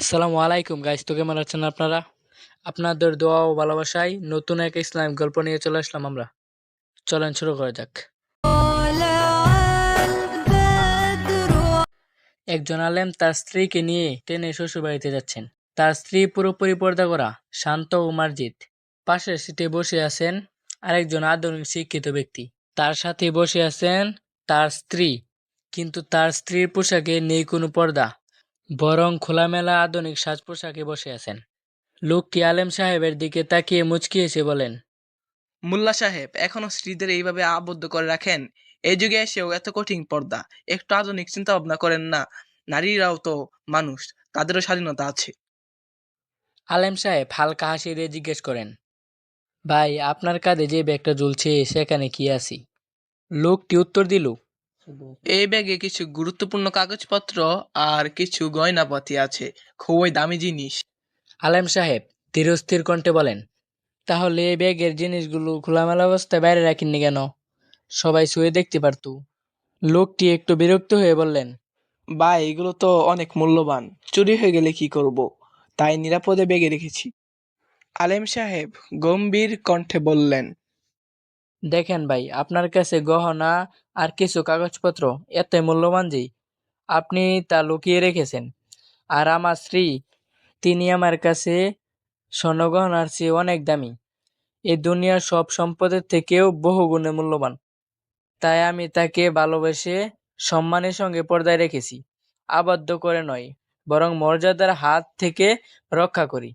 আসসালামু আলাইকুম গাইস তো কেমন আছেন আপনারা? আপনাদের দোয়া ও ভালোবাসায় নতুন এক ইসলামিক গল্প নিয়ে চলে আসলাম আমরা। চলেন শুরু করা যাক। একজন আলেম তার স্ত্রীকে নিয়ে ট্রেনে শ্বশুর বাড়িতে যাচ্ছেন। তার স্ত্রী পুরোপুরি পর্দা করা, শান্ত ও মার্জিত। পাশের সিটে বসে আছেন আরেকজন আধুনিক শিক্ষিত ব্যক্তি। তার সাথে বসে আছেন তার স্ত্রী। কিন্তু তার স্ত্রীর পোশাকে নেই কোনো পর্দা। বরং খোলামেলা আধুনিক সাজ পোশাকে বসে আছেন। লোকটি আলেম সাহেবের দিকে তাকিয়ে মুচকি এসে বলেন। মোল্লা সাহেব এখনও স্ত্রীদের এইভাবে আবদ্ধ করে রাখেন? এই যুগে এসেও এত কঠিন পর্দা। একটু আধুনিক চিন্তা ভাবনা করেন না। নারীরাও তো মানুষ তাদেরও স্বাধীনতা আছে। আলেম সাহেব হালকা হাসি দিয়ে জিজ্ঞেস করেন ভাই আপনার কাঁধে যে ব্যাগটা ঝুলছে সেখানে কি আছি? লোকটি উত্তর দিল এই ব্যাগে কিছু গুরুত্বপূর্ণ কাগজপত্র আর কিছু গয়নাপাতি আছে। খুবই দামি জিনিস। আলেম সাহেব ধীরস্থির কণ্ঠে বলেন তাহলে এই ব্যাগের জিনিসগুলো খোলামেলা অবস্থায় বাইরে রাখেননি কেন? সবাই শুয়ে দেখতে পারত। লোকটি একটু বিরক্ত হয়ে বললেন বা এগুলো তো অনেক মূল্যবান। চুরি হয়ে গেলে কি করব? তাই নিরাপদে ব্যাগে রেখেছি। আলেম সাহেব গম্ভীর কণ্ঠে বললেন দেখেন ভাই, আপনার কাছে গহনা আর কিছু কাগজপত্র এত মূল্যবান যে আপনি তা লুকিয়ে রেখেছেন। আর আমার স্ত্রী, তিনি আমার কাছে স্বর্ণগহনার চেয়ে অনেক দামি। এই দুনিয়ার সব সম্পদের থেকেও বহু গুণে মূল্যবান। তাই আমি তাকে ভালোবেসে সম্মানের সঙ্গে পর্দায় রেখেছি। আবদ্ধ করে নয়, বরং মর্যাদার হাত থেকে রক্ষা করি।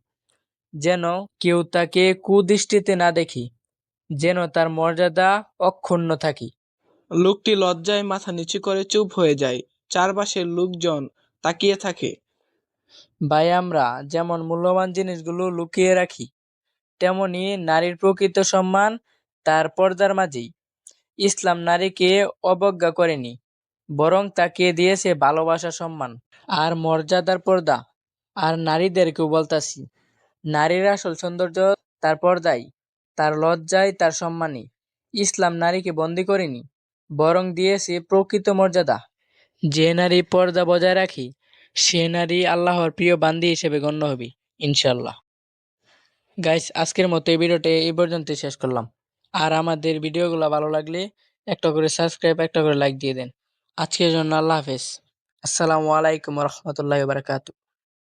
যেন কেউ তাকে কুদৃষ্টিতে না দেখি। যেন তার মর্যাদা অক্ষুণ্ণ থাকি। লোকটি লজ্জায় মাথা নিচু করে চুপ হয়ে যায়। চারপাশের লোকজন তাকিয়ে থাকে। ভাই আমরা যেমন মূল্যবান জিনিসগুলো লুকিয়ে রাখি তেমনি নারীর প্রকৃত সম্মান তার পর্দার মাঝেই। ইসলাম নারীকে অবজ্ঞা করেনি বরং তাকে দিয়েছে ভালোবাসা সম্মান আর মর্যাদার পর্দা। আর নারীদেরকেও বলতাছি নারীর আসল সৌন্দর্য তার পর্দায় তার লজ্জায় তার সম্মানে ইসলাম নারীকে বন্দি করেনি, বরং দিয়েছে প্রকৃত মর্যাদা। যে নারী পর্দা বজায় রাখি, সে নারী আল্লাহর প্রিয় বান্দি হিসেবে গণ্য হবে ইনশাল্লাহ গাইস, আজকের মতো এই ভিডিওটা এই পর্যন্ত শেষ করলাম। আর আমাদের ভিডিওগুলো ভালো লাগলে একটা করে সাবস্ক্রাইব, একটা করে লাইক দিয়ে দেন। আজকের জন্য আল্লাহ হাফেজ। আসসালামু আলাইকুম রহমতুল্লাহ বারকাতু